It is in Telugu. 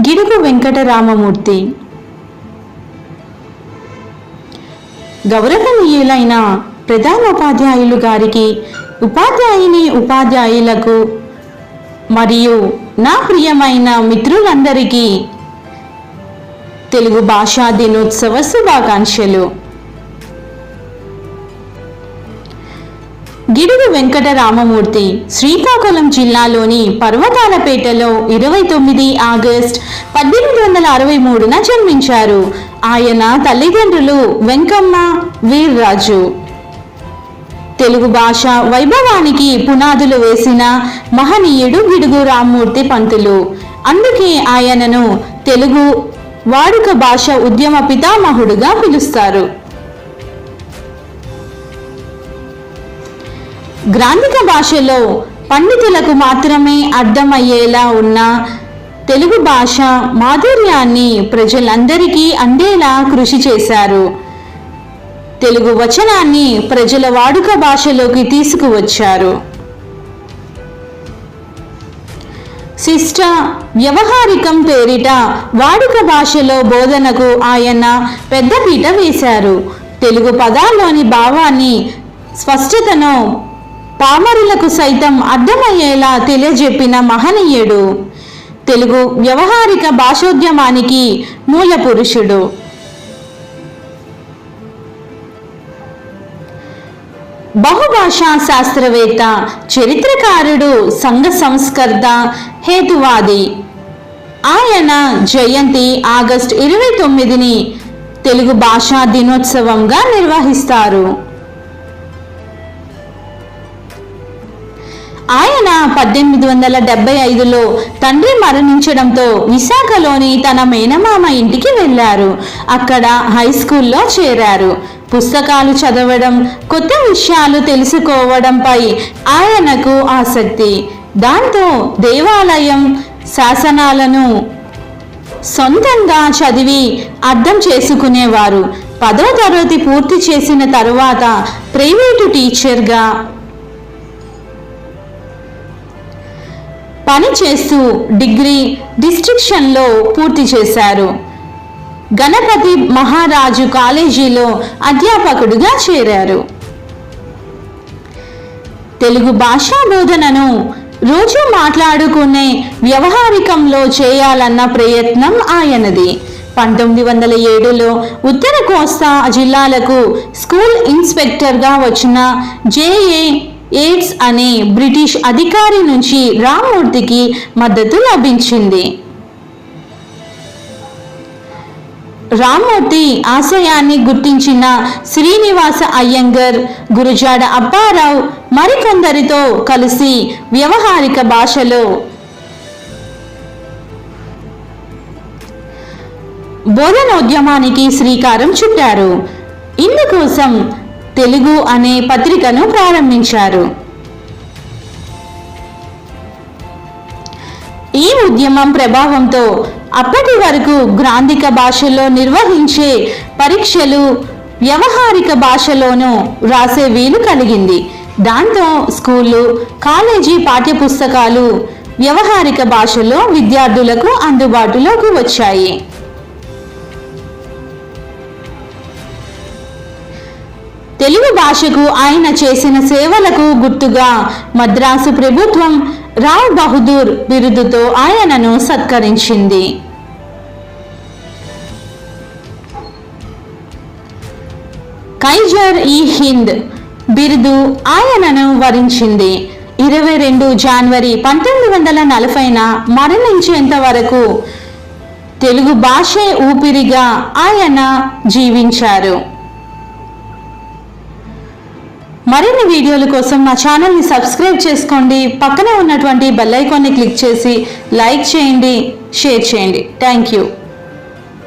గిడుగు వెంకటరామమూర్తి. గౌరవనీయులైన ప్రధానోపాధ్యాయులు గారికి ఉపాధ్యాయుని ఉపాధ్యాయులకు మరియు నా ప్రియమైన మిత్రులందరికీ తెలుగు భాషా దినోత్సవ శుభాకాంక్షలు. గిడుగు వెంకట రామమూర్తి శ్రీకాకుళం జిల్లాలోని పర్వతాలపేటలో ఇరవై తొమ్మిది ఆగస్ట్ పద్దెనిమిది వందల అరవై మూడున జన్మించారు. ఆయన తల్లిదండ్రులు వెంకమ్మ వీర్రాజు. తెలుగు భాష వైభవానికి పునాదులు వేసిన మహనీయుడు గిడుగు రామ్మూర్తి పంతులు. అందుకే ఆయనను తెలుగు వాడుక భాష ఉద్యమ పితామహుడుగా పిలుస్తారు. గ్రాంధిక భాషలో పండితులకు మాత్రమే అర్థమయ్యేలా ఉన్న తెలుగు భాష మాధుర్యాన్ని ప్రజలందరికీ అందేలా కృషి చేశారు. తెలుగు వచనాన్ని ప్రజల వాడుక భాషలోకి తీసుకువచ్చారు. శిష్ట వ్యవహారికం పేరిట వాడుక భాషలో బోధనకు ఆయన పెద్దపీట వేశారు. తెలుగు పదాల్లోని భావాన్ని స్పష్టతను పామరులకు సైతం అర్థమయ్యేలా తెలియజెప్పిన మహనీయుడు. తెలుగు వ్యవహారిక భాషోద్యమానికి మూల పురుషుడు. బహుభాషా శాస్త్రవేత్త చరిత్రకారుడు సంఘ సంస్కర్త హేతువాది. ఆయన జయంతి ఆగస్ట్ ఇరవై తొమ్మిదిని తెలుగు భాషా దినోత్సవంగా నిర్వహిస్తారు. ఆయన పద్దెనిమిది వందల డెబ్బై ఐదులో తండ్రి మరణించడంతో విశాఖలోని తన మేనమామ ఇంటికి వెళ్ళారు. అక్కడ హై స్కూల్లో చేరారు. పుస్తకాలు చదవడం కొత్త విషయాలు తెలుసుకోవడంపై ఆయనకు ఆసక్తి. దాంతో దేవాలయం శాసనాలను సొంతంగా చదివి అర్థం చేసుకునేవారు. పదో తరగతి పూర్తి చేసిన తరువాత ప్రైవేటు టీచర్గా పని చేస్తూ డిగ్రీ డిస్ట్రిక్షన్లో పూర్తి చేశారు. గణపతి మహారాజు కాలేజీలో అధ్యాపకుడిగా చేరారు. తెలుగు భాషా బోధనను రోజు మాట్లాడుకునే వ్యవహారికంలో చేయాలన్న ప్రయత్నం ఆయనది. పంతొమ్మిది వందల ఏడులో ఉత్తర కోస్తా జిల్లాలకు స్కూల్ ఇన్స్పెక్టర్గా వచ్చిన జేఏ ఎయిడ్స్ అనే బ్రిటిష్ అధికారి నుంచి రామ్మూర్తికి మద్దతు లభించింది. రామ్మూర్తి ఆశయాన్ని గుర్తించిన శ్రీనివాస అయ్యంగర్ గురుజాడ అప్పారావు మరికొందరితో కలిసి వ్యవహారిక భాషలో బోధనోద్యమానికి శ్రీకారం చుట్టారు. ఇందుకోసం తెలుగు అనే పత్రికను ప్రారంభించారు. ఈ ఉద్యమం ప్రభావంతో అప్పటి వరకు గ్రాంధిక భాషలో నిర్వహించే పరీక్షలు వ్యవహారిక భాషలోనూ రాసే వీలు కలిగింది. దాంతో స్కూళ్ళు కాలేజీ పాఠ్యపుస్తకాలు వ్యవహారిక భాషలో విద్యార్థులకు అందుబాటులోకి వచ్చాయి. తెలుగు భాషకు ఆయన చేసిన సేవలకు గుర్తుగా మద్రాసు ప్రభుత్వం రావ్ బహదూర్ బిరుదుతో ఆయనను సత్కరించింది. కైజర్ ఈ హింద్ బిరుదు ఆయనను వరించింది. ఇరవై రెండు జనవరి పంతొమ్మిది వందల నలభైన మరణించేంత వరకు తెలుగు భాషే ఊపిరిగా ఆయన జీవించారు. మరిన్ని వీడియోల కోసం మా ఛానల్ని సబ్స్క్రైబ్ చేసుకోండి. పక్కనే ఉన్నటువంటి బెల్ ఐకాన్ని క్లిక్ చేసి లైక్ చేయండి షేర్ చేయండి. Thank you.